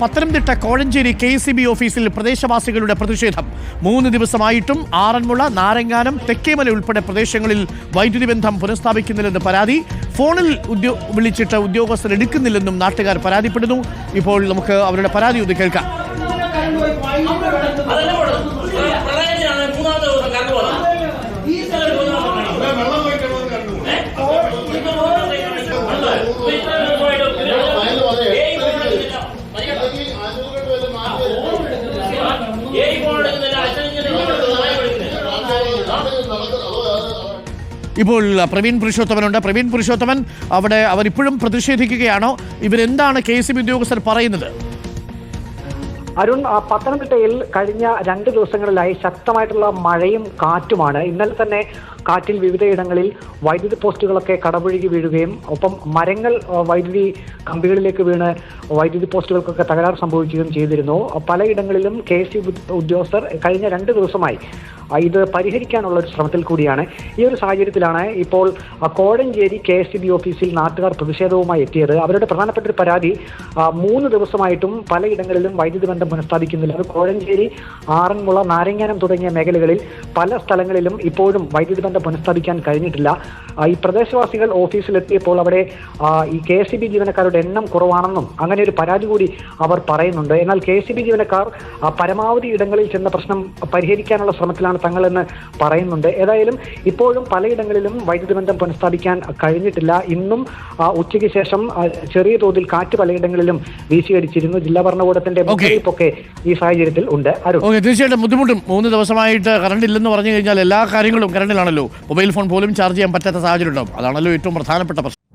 Pathanamthitta Kozhencherry K C B ഓഫീസിൽ പ്രദേശവാസികളുടെ പ്രതിഷേധം. മൂന്ന് ദിവസമായിട്ടും ആറന്മുള നാരങ്ങാനം തെക്കേമല ഉൾപ്പെടെ പ്രദേശങ്ങളിൽ വൈദ്യുതി ബന്ധം പുനഃസ്ഥാപിക്കുന്നില്ലെന്ന് പരാതി. ഫോണിൽ ഉദ്യോ വിളിച്ചിട്ട് ഉദ്യോഗസ്ഥർ എടുക്കുന്നില്ലെന്നും നാട്ടുകാർ പരാതിപ്പെടുന്നു. ഇപ്പോൾ നമുക്ക് അവരുടെ പരാതി ഒന്ന് കേൾക്കാം. ഇപ്പോൾ പ്രവീൺ പുരുഷോത്തമനുണ്ട്. പ്രവീൺ പുരുഷോത്തമൻ അവിടെ അവരിപ്പോഴും പ്രതിഷേധിക്കുകയാണോ? ഇവരെന്താണ് കെ സി ബി ഉദ്യോഗസ്ഥർ പറയുന്നത്? അരുൺ പത്തനംതിട്ടയിൽ കഴിഞ്ഞ രണ്ട് ദിവസങ്ങളിലായി ശക്തമായിട്ടുള്ള മഴയും കാറ്റുമാണ്. ഇന്നലെ തന്നെ കാറ്റിൽ വിവിധയിടങ്ങളിൽ വൈദ്യുതി പോസ്റ്റുകളൊക്കെ കടപുഴുകി വീഴുകയും ഒപ്പം മരങ്ങൾ വൈദ്യുതി കമ്പികളിലേക്ക് വീണ് വൈദ്യുതി പോസ്റ്റുകൾക്കൊക്കെ തകരാറ് സംഭവിക്കുകയും ചെയ്തിരുന്നു. പലയിടങ്ങളിലും കെ എസ് ഉദ്യോഗസ്ഥർ കഴിഞ്ഞ രണ്ട് ദിവസമായി ഇത് പരിഹരിക്കാനുള്ള ഒരു ശ്രമത്തിൽ കൂടിയാണ്. ഈ ഒരു സാഹചര്യത്തിലാണ് ഇപ്പോൾ കോഴഞ്ചേരി കെ എസ് ബി ഓഫീസിൽ നാട്ടുകാർ പ്രതിഷേധവുമായി എത്തിയത്. അവരുടെ പ്രധാനപ്പെട്ട ഒരു പരാതി മൂന്ന് ദിവസമായിട്ടും പലയിടങ്ങളിലും വൈദ്യുതി ബന്ധം പുനഃസ്ഥാപിക്കുന്നില്ല. അത് കോഴഞ്ചേരി ആറന്മുള നാരങ്ങാനം തുടങ്ങിയ മേഖലകളിൽ പല സ്ഥലങ്ങളിലും ഇപ്പോഴും വൈദ്യുതി ബന്ധം പുനഃസ്ഥാപിക്കാൻ കഴിഞ്ഞിട്ടില്ല. ഈ പ്രദേശവാസികൾ ഓഫീസിലെത്തിയപ്പോൾ അവിടെ ഈ കെ എസ് ബി ജീവനക്കാരുടെ എണ്ണം കുറവാണെന്നും അങ്ങനെ ഒരു പരാതി കൂടി അവർ പറയുന്നുണ്ട്. എന്നാൽ കെ എസ് ബി ജീവനക്കാർ പരമാവധി ഇടങ്ങളിൽ ചെന്ന പ്രശ്നം പരിഹരിക്കാനുള്ള ശ്രമത്തിലാണ് തങ്ങളെന്ന് പറയുന്നുണ്ട്. ഏതായാലും ഇപ്പോഴും പലയിടങ്ങളിലും വൈദ്യുതി ബന്ധം പുനഃസ്ഥാപിക്കാൻ കഴിഞ്ഞിട്ടില്ല. ഇന്നും ഉച്ചയ്ക്ക് ശേഷം ചെറിയ തോതിൽ കാറ്റ് പലയിടങ്ങളിലും വീശിയടിച്ചിരുന്നു. ജില്ലാ ഭരണകൂടത്തിന്റെ മുന്നറിയിപ്പൊക്കെ ഈ സാഹചര്യത്തിൽ ഉണ്ട്. തീർച്ചയായിട്ടും ബുദ്ധിമുട്ടും. മൂന്ന് ദിവസമായിട്ട് കറണ്ട് ഇല്ലെന്ന് പറഞ്ഞു കഴിഞ്ഞാൽ എല്ലാ കാര്യങ്ങളും കറണ്ടിലാണല്ലോ മൊബൈൽ ഫോൺ പോലും ചാർജ് ചെയ്യാൻ പറ്റാത്ത സാഹചര്യം ഉണ്ടാവും. അതാണല്ലോ ഏറ്റവും പ്രധാനപ്പെട്ട പ്രശ്നം.